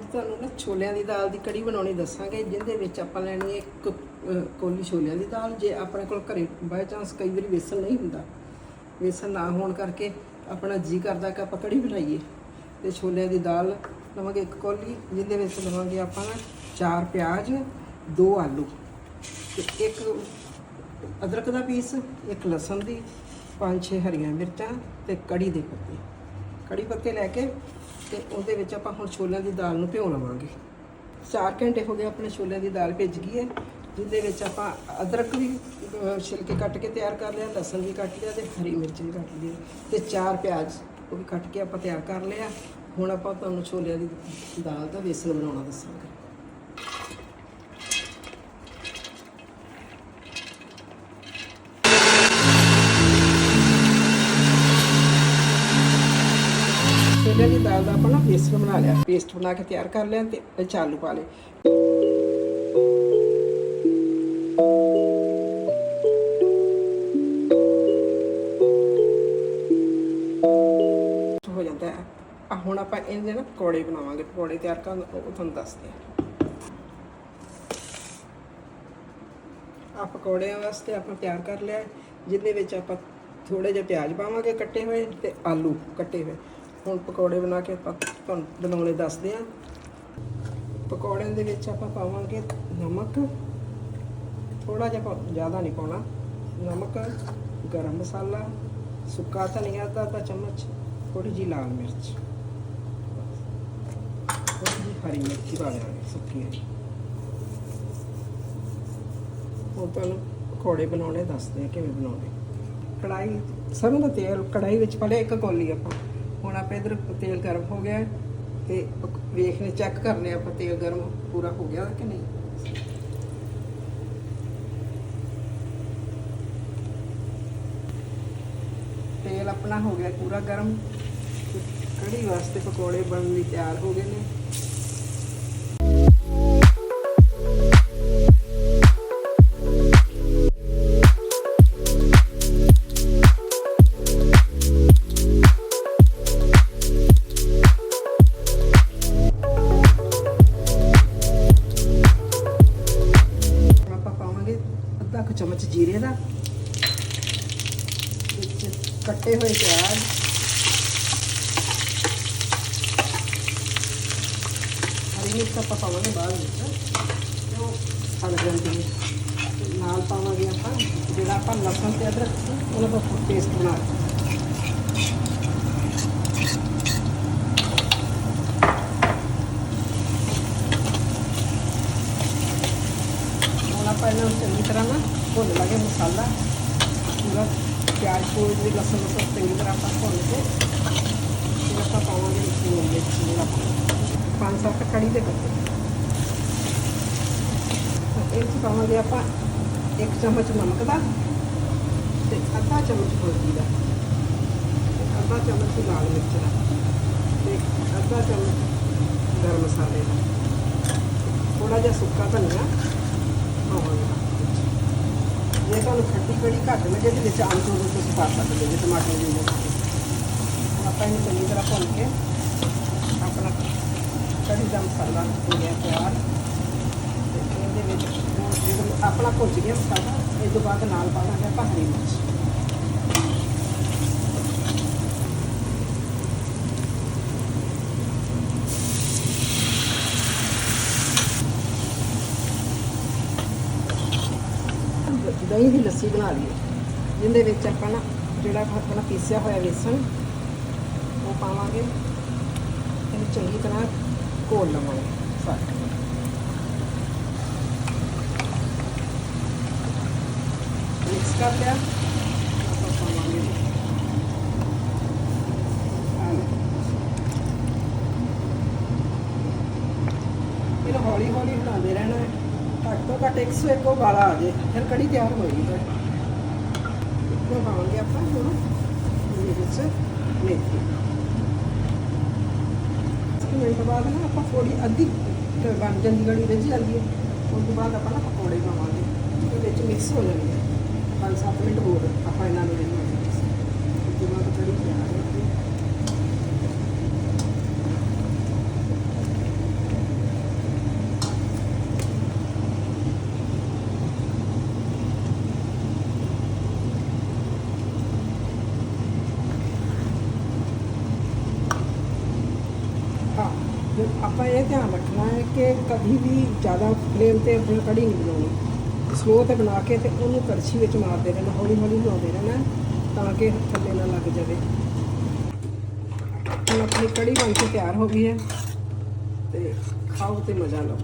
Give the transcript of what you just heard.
ਅੱਜ ਤੁਹਾਨੂੰ ਨਾ ਛੋਲਿਆਂ ਦੀ ਦਾਲ ਦੀ ਕੜੀ ਬਣਾਉਣੀ ਦੱਸਾਂਗੇ ਜਿਹਦੇ ਵਿੱਚ ਆਪਾਂ ਲੈਣੀ ਹੈ ਇੱਕ ਅਹ, ਕੋਲੀ ਛੋਲਿਆਂ ਦੀ ਦਾਲ। ਜੇ ਆਪਣੇ ਕੋਲ ਘਰੇ ਬਾਈ ਚਾਂਸ ਕਈ ਵਾਰੀ ਵੇਸਣ ਨਹੀਂ ਹੁੰਦਾ ਵੇਸਣ ਨਾ ਹੋਣ ਕਰਕੇ ਆਪਣਾ ਜੀ ਕਰਦਾ ਕਿ ਆਪਾਂ ਕੜੀ ਬਣਾਈਏ। ਤੇ ਛੋਲਿਆਂ ਦੀ ਦਾਲ ਲਵਾਂਗੇ ਇੱਕ ਕੋਲੀ ਜਿਹਦੇ ਵਿੱਚ ਲਵਾਂਗੇ ਆਪਾਂ ਨਾ ਚਾਰ ਪਿਆਜ਼ ਦੋ ਆਲੂ ਤੇ ਇੱਕ ਅਦਰਕ ਦਾ ਪੀਸ ਇੱਕ ਲਸਣ ਦੀ ਪੰਜ ਛੇ ਹਰੀਆਂ ਮਿਰਚਾਂ ਤੇ ਕੜੀ ਦੇ ਪੱਤੇ। ਕੜੀ ਪੱਤੇ ਲੈ ਕੇ ਤੇ ਉਹਦੇ ਵਿੱਚ ਆਪਾਂ ਹੁਣ ਛੋਲਿਆਂ ਦੀ ਦਾਲ ਨੂੰ ਭਿਓ ਲਵਾਂਗੇ। 4 ਘੰਟੇ ਹੋ ਗਏ ਆਪਣੇ ਛੋਲਿਆਂ ਦੀ ਦਾਲ ਭਿੱਜ ਗਈ ਹੈ, ਜਿਹਦੇ ਵਿੱਚ ਆਪਾਂ ਅਦਰਕ ਵੀ ਛਿਲਕੇ ਕੱਟ ਕੇ ਤਿਆਰ ਕਰ ਲਿਆ, ਲਸਣ ਵੀ ਕੱਟ ਲਿਆ ਤੇ ਹਰੀ ਮਿਰਚ ਵੀ ਕੱਟ ਲਈ ਤੇ ਚਾਰ ਪਿਆਜ਼ ਉਹ ਵੀ ਕੱਟ ਕੇ ਆਪਾਂ ਤਿਆਰ ਕਰ ਲਿਆ। ਹੁਣ ਆਪਾਂ ਤੁਹਾਨੂੰ ਛੋਲਿਆਂ ਦੀ ਦਾਲ ਦਾ ਵੇਸਣ ਬਣਾਉਣਾ ਦੱਸਾਂਗੇ। ਛੋਲਿਆਂ ਦੀ ਦਾਲ ਦਾ ਆਪਾਂ ਨਾ ਪੇਸਟ ਬਣਾ ਲਿਆ। ਪੇਸਟ ਬਣਾ ਕੇ ਤਿਆਰ ਕਰ ਲਿਆ ਤੇ ਵਿੱਚ ਆਲੂ ਪਾ ਲਏ। ਹੋ ਜਾਂਦਾ ਹੈ। ਆ ਹੁਣ ਆਪਾਂ ਇਹਦੇ ਨਾ ਪਕੌੜੇ ਬਣਾਵਾਂਗੇ। ਪਕੌੜੇ ਤਿਆਰ ਕਰਨ ਉਹ ਤੁਹਾਨੂੰ ਦੱਸਦੇ ਆ ਆ ਪਕੌੜਿਆਂ ਵਾਸਤੇ ਆਪਾਂ ਤਿਆਰ ਕਰ ਲਿਆ ਜਿਹਦੇ ਵਿੱਚ ਆਪਾਂ ਥੋੜੇ ਜਿਹਾ ਪਿਆਜ਼ ਪਾਵਾਂਗੇ ਕੱਟੇ ਹੋਏ ਤੇ ਆਲੂ ਕੱਟੇ ਹੋਏ। ਹੁਣ ਪਕੌੜੇ ਬਣਾ ਕੇ ਆਪਾਂ ਤੁਹਾਨੂੰ ਬਣਾਉਣੇ ਦੱਸਦੇ ਆ ਪਕੌੜਿਆਂ ਦੇ ਵਿੱਚ ਆਪਾਂ ਪਾਵਾਂਗੇ ਨਮਕ। ਥੋੜਾ ਜਿਹਾ ਪਾ- ਜ਼ਿਆਦਾ ਨਹੀਂ ਪਾਉਣਾ। ਨਮਕ, ਗਰਮ ਮਸਾਲਾ, ਸੁੱਕਾ ਧਨੀਆ ਦਾ ਅੱਧਾ ਚਮਚ ਥੋੜੀ ਜੀ ਲਾਲ ਮਿਰਚ। ਥੋੜੀ ਜੀ ਹਰੀ ਮਿਰਚ ਪਾ ਦਿਆਂਗੇ ਸੁੱਕੀ ਹਰੀ। ਹੁਣ ਤੁਹਾਨੂੰ ਪਕੌੜੇ ਬਣਾਉਣੇ ਦੱਸਦੇ ਆ ਕਿਵੇਂ ਬਣਾਉਣੇ। ਕੜਾਈ ਸਰੋਂ ਦਾ ਤੇਲ ਕੜਾਈ ਵਿੱਚ ਪਾ ਲਿਆ, ਇੱਕ ਕੌਲੀ ਆਪਾਂ। ਹੁਣ ਆਪਾਂ ਇਧਰ ਤੇਲ ਗਰਮ ਹੋ ਗਿਆ ਤੇ ਪਕ- ਵੇਖਨੇ ਚੈੱਕ ਕਰਨੇ ਆਪਾਂ ਤੇਲ ਗਰਮ ਪੂਰਾ ਹੋ ਗਿਆ ਕਿ ਨਹੀਂ। ਤੇਲ ਆਪਣਾ ਹੋ ਗਿਆ ਪੂਰਾ ਗਰਮ। ਕੜੀ ਵਾਸਤੇ ਪਕੌੜੇ ਬਣਨ ਲਈ ਤਿਆਰ ਹੋ ਗਏ ਨੇ। ਚਮਚ ਜੀਰੇ ਦਾ। ਵਿੱਚ ਕੱਟੇ ਹੋਏ ਪਿਆਜ਼। ਹਰੀ ਮਿਰਚ ਆਪਾਂ ਪਾਵਾਂਗੇ ਬਾਅਦ ਵਿੱਚ। ਤੇ ਉਹ ਸੜ ਜਾਂਦੀ ਹੈ। ਨਾਲ ਪਾਵਾਂਗੇ ਆਪਾਂ, ਜਿਹੜਾ ਆਪਾਂ ਲਸਣ ਤੇ ਅਦਰਕ ਸੀ ਉਹਦਾ ਆਪਾਂ ਪੇਸਟ ਬਣਾ ਕੇ। ਹੁਣ ਆਪਾਂ ਇਹਨਾਂ ਨੂੰ ਚੰਗੀ ਤਰ੍ਹਾਂ ਨਾ ਭੁੰਨ ਲਾਂਗੇ ਮਸਾਲਾ। ਪੂਰਾ ਪਿਆਜ਼ ਪੂਰੀ ਦੀ ਲਸਣ ਲਸਣ ਚੰਗੀ ਤਰ੍ਹਾਂ ਆਪਾਂ ਭੁੰਨ ਕੇ, ਫਿਰ ਆਪਾਂ ਪਾਵਾਂਗੇ ਇਸ ਨੂੰ ਵਿੱਚ ਜਿਹੜਾ ਪੰਜ ਸੱਤ ਕੜੀ ਦੇ ਪੱਤੇ। ਇਹ 'ਚ ਪਾਵਾਂਗੇ ਆਪਾਂ ਇੱਕ ਚਮਚ ਨਮਕ ਦਾ ਤੇ ਅੱਧਾ ਚਮਚ ਹਲਦੀ ਦਾ। ਅੱਧਾ ਚਮਚ ਲਾਲ ਮਿਰਚ ਦਾ ਤੇ ਅੱਧਾ ਚਮਚ ਗਰਮ ਮਸਾਲੇ ਦਾ। ਥੋੜਾ ਜਿਹਾ ਸੁੱਕਾ ਧਨੀਆ ਪਾਵਾਂਗੇ। ਜੇ ਤੁਹਾਨੂੰ ਖੱਟੀ ਕੜੀ ਘੱਟ ਲੱਗੇ ਤੇ ਵਿੱਚ ਆਮਚੂਰ ਨੂੰ ਤੁਸੀਂ ਪਾ ਸਕਦੇ ਜੇ ਟਮਾਟਰ ਦੀ ਜਗ੍ਹਾ ਆਪਾਂ ਇਹਨੂੰ ਚੰਗੀ ਤਰ੍ਹਾਂ ਭੁੰਨ ਕੇ ਆਪਣਾ ਕੜੀ ਦਾ ਮਸਾਲਾ ਹੋ ਗਿਆ ਤਿਆਰ। ਤੇ ਇਹਦੇ ਵਿੱਚ ਹੁਣ ਆਪਣਾ ਭੁੱਜ ਗਿਆ ਮਸਾਲਾ, ਇਸ ਤੋਂ ਬਾਅਦ ਨਾਲ ਪਾਵਾਂਗੇ ਆਪਾਂ ਹਰੀ ਮਿਰਚ। ਦਹੀਂ ਦੀ ਲੱਸੀ ਬਣਾ ਲਈਏ। ਜਿਹਦੇ ਵਿੱਚ ਆਪਾਂ ਨਾ ਜਿਹੜਾ ਆਪਣਾ ਪੀਸਿਆ ਹੋਇਆ ਵੇਸਣ, ਉਹ ਪਾਵਾਂਗੇ। ਇਹਨੂੰ ਚੰਗੀ ਤਰ੍ਹਾਂ ਘੋਲ ਲਵਾਂਗੇ। ਸਾਰਾ। ਮਿਕਸ ਕਰ ਲਿਆ ਆਪਾਂ ਪਾਵਾਂਗੇ ਆਲੂ। ਇਹਨੂੰ ਹੌਲੀ ਹੌਲੀ ਬਣਾਉਂਦੇ ਰਹਿਣਾ ਹੈ ਘੱਟ ਤੋਂ ਘੱਟ 101 ਉਬਾਲਾ ਆ ਜੇ, ਫਿਰ ਕੜੀ ਤਿਆਰ ਹੋਏਗੀ ਤੁਹਾਡੀ ਇਹ ਪਾਵਾਂਗੇ ਆਪਾਂ ਹੁਣ। ਇਹਦੇ ਵਿੱਚ ਮੇਥੀ। ਇਸ ਮਿੰਟ ਬਾਅਦ ਨਾ ਆਪਾਂ ਥੋੜੀ ਅੱਧੀ ਕੁ ਬਣ ਜਾਂਦੀ ਕੜੀ ਰਿੱਝ ਜਾਂਦੀ ਹੈ। ਉਸ ਤੋਂ ਬਾਅਦ ਆਪਾਂ ਨਾ ਪਕੌੜੇ ਪਾਵਾਂਗੇ ਉਹਦੇ ਵਿੱਚ ਮਿਕਸ ਹੋ ਜਾਣਗੇ। ਪੰਜ ਸੱਤ ਮਿੰਟ ਹੋਰ ਆਪਾਂ ਇਹਨਾਂ ਨੂੰ ਰਹਿਣ ਉਸ ਤੋਂ ਬਾਅਦ ਕੜੀ ਤਿਆਰ ਹੈ ਫਿਰ ਆਪਾਂ ਇਹ ਧਿਆਨ ਰੱਖਣਾ ਹੈ ਕਿ ਕਦੀ ਵੀ ਜ਼ਿਆਦਾ ਫਲੇਮ ਤੇ ਆਪਣਾ ਕੜੀ ਨਹੀਂ ਬਣਾਉਣੀ। ਸਲੋ ਤੇ ਬਣਾ ਕੇ ਤੇ ਉਹਨੂੰ ਕੜਛੀ ਵਿੱਚ ਮਾਰਦੇ ਰਹਿਣਾ ਹੌਲੀ ਹੌਲੀ ਹਿਲਾਉਂਦੇ ਰਹਿਣਾ ਤਾਂ ਕਿ ਥੱਲੇ ਨਾ ਲੱਗ ਜਾਵੇ। ਹੁਣ ਆਪਣੀ ਕੜੀ ਬਣ ਕੇ ਤਿਆਰ ਹੋ ਗਈ ਹੈ ਤੇ ਖਾਓ ਤੇ ਮਜ਼ਾ ਲਓ।